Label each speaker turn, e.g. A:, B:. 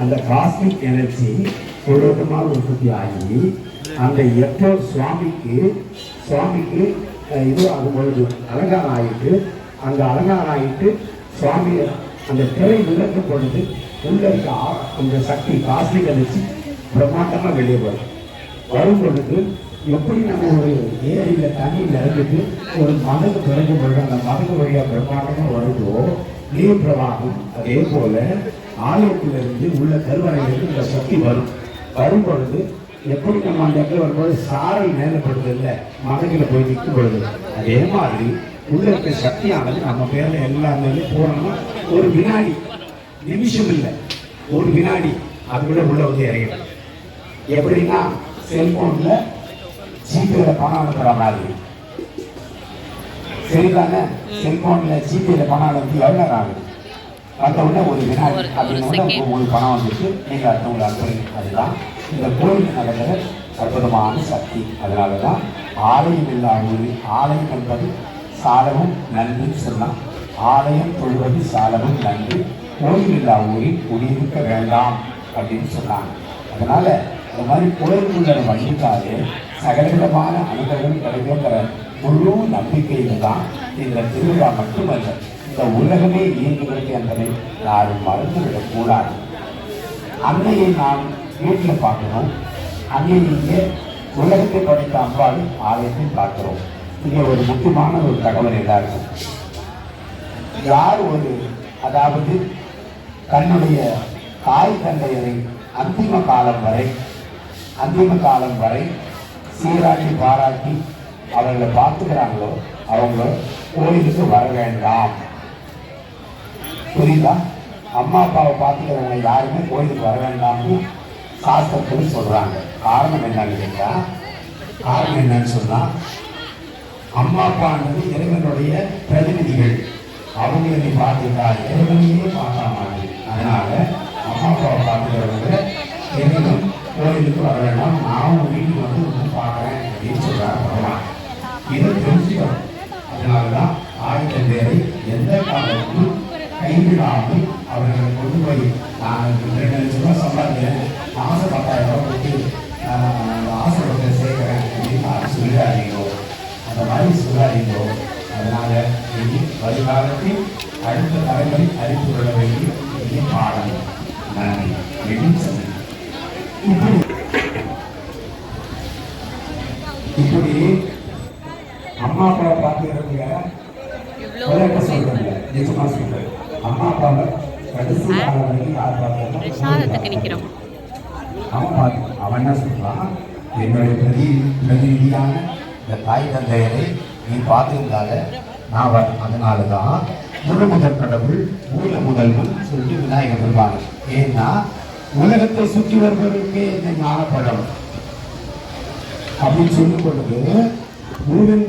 A: அந்த cosmic energy தொடர்ந்தமாக உற்பத்தி ஆகி அந்த எப்போ சுவாமிக்கு சுவாமிக்கு இது இது ஆகும்பொழுது அலங்காரம் ஆகிட்டு அந்த அலங்காரம் ஆகிட்டு சுவாமி அந்த திரை விளக்கும் பொழுது உள்ள இருக்க அந்த சக்தி காஸ்மிக் எனர்ஜி பிரம்மாண்டமாக வெளியே வரும் வரும் பொழுது எப்படி நம்ம ஒரு ஏரியில் தண்ணி நிறந்துட்டு ஒரு மதகு பிறகு பொழுது அந்த மதகு வழியாக பிரம்மாண்டமாக வருதோ நீர் பிரவாகம் அதே போல ஆலயத்திலிருந்து உள்ள கருவறையிலிருந்து இந்த சக்தி வரும். வரும் பொழுது எப்படி நம்ம அந்த இடத்துல வரும்போது சாரல் மேலப்படுது இல்லை மதகுல போய் நிற்கும் பொழுது அதே மாதிரி உள்ள இருக்க சக்தியானது நம்ம பேரில் எல்லாமே மேலும் போனோம்னா ஒரு வினாடி நிமிஷம் இல்லை ஒரு வினாடி அதுக்குள்ள உள்ள வந்து இறங்கிடும். எப்படின்னா செல்போனில் ஜிபேல பணம் அனுப்புற மாதிரி. சரிதானே? செல்போனில் ஜிபேல பணம் அனுப்பி எவ்வளோ ஆகுது? வந்த உடனே ஒரு வினாடி அப்படின்னு. உங்களுக்கு பணம் வந்துட்டு நீங்க அடுத்தவங்களை அனுப்புறீங்க. அதுதான். இந்த கோயில் நடக்கிற அற்புதமான சக்தி. அதனால தான் ஆலயம் இல்லா ஊர் ஆலயம் என்பது சாலமும் நன்றின்னு சொன்னான் ஆலயம் தொழுவது சாலமும் நன்றி. கோயில் இல்லா ஊரில் குடியிருக்க வேண்டாம் அப்படின்னு சொன்னாங்க. அதனால இந்த மாதிரி கோயிலுக்குள்ள வழிகாலே சகலவிதமான அனுபவம் கிடைக்கிற முழு நம்பிக்கையில் தான் இந்த திருவிழா மட்டுமல்ல இந்த உலகமே இயங்குகிறது என்பதை யாரும் மறந்துவிடக் கூடாது. அன்னையை நாம் வீட்டில் பார்க்கிறோம். அன்னை உலகத்தை படைத்த அம்பாள் ஆலயத்தை பார்க்கிறோம். இங்கே ஒரு முக்கியமான ஒரு தகவல் எல்லாருக்கும் யார் ஒரு அதாவது தன்னுடைய தாய் தந்தையரை அந்திம காலம் வரை அந்திம காலம் வரை சீராட்டி பாராட்டி அவர்களை பார்த்துக்கிறாங்களோ அவங்க கோயிலுக்கு வர வேண்டாம். புரியுதா? அம்மா அப்பாவை பார்த்துக்கிறவங்க யாருமே கோயிலுக்கு வர வேண்டாம்னு சாஸ்திரத்தில் சொல்கிறாங்க காரணம் என்னன்னு கேட்டால் காரணம் என்னன்னு சொன்னால் அம்மா அப்பான்றது இறைவனுடைய பிரதிநிதிகள். அவங்களை நீ பார்த்துட்டா இறைவனையே பார்க்க அதனால அம்மா அப்பாவை பார்த்துக்கிறவங்க இறைவன் கோயிலுக்கு வர வேண்டாம் நான் வீட்டுக்கு வந்து வந்து பார்க்குறேன் அப்படின்னு சொல்கிறாங்க பகவான். இதை தெரிஞ்சுக்கணும். அதனாலதான் ஆயிரம் பேரை எந்த காலத்திலும் கைவிடாமல் அவர்களை கொண்டு போய் நான் ரெண்டு லட்சம் ரூபாய் சம்பாதிக்கிறேன். மாதம் பத்தாயிரம் ரூபாய் கொடுத்து ஆசிரமத்தை சேர்க்கிறேன் அப்படின்னு யாரும் சொல்லிடாதீங்களோ அந்த மாதிரி சொல்லாதீங்களோ அதனால இனி வருகாலத்தில் அடுத்த தலைமுறை அறிந்து கொள்ள வேண்டிய பெரிய பாடம் நன்றி. அப்படின்னு சொன்னேன் இப்படி அம்மா அப்பாவை பார்த்துக்கிறவங்க விளையாட்ட சொல்றேன் நிஜமா சொல்றேன். அம்மா அப்பாவை கடைசி காலம் வரைக்கும் யார்
B: பிரசாதத்துக்கு நிற்கிறோம்
A: அவன் பார்த்து அவன் என்ன சொல்றான் என்னுடைய பிரதி பிரதிநிதியான இந்த தாய் தந்தையரை நீ பார்த்திருந்தால நான் அதனால தான் முழு முதல் கடவுள் மூல முதல்வன் சொல்லிட்டு விநாயகர் பெருமாள் ஏன்னா உலகத்தை சுற்றி வருபவருக்கே இந்த ஞானப்பழம். அப்படின்னு சொல்லும் பொழுது மூலின்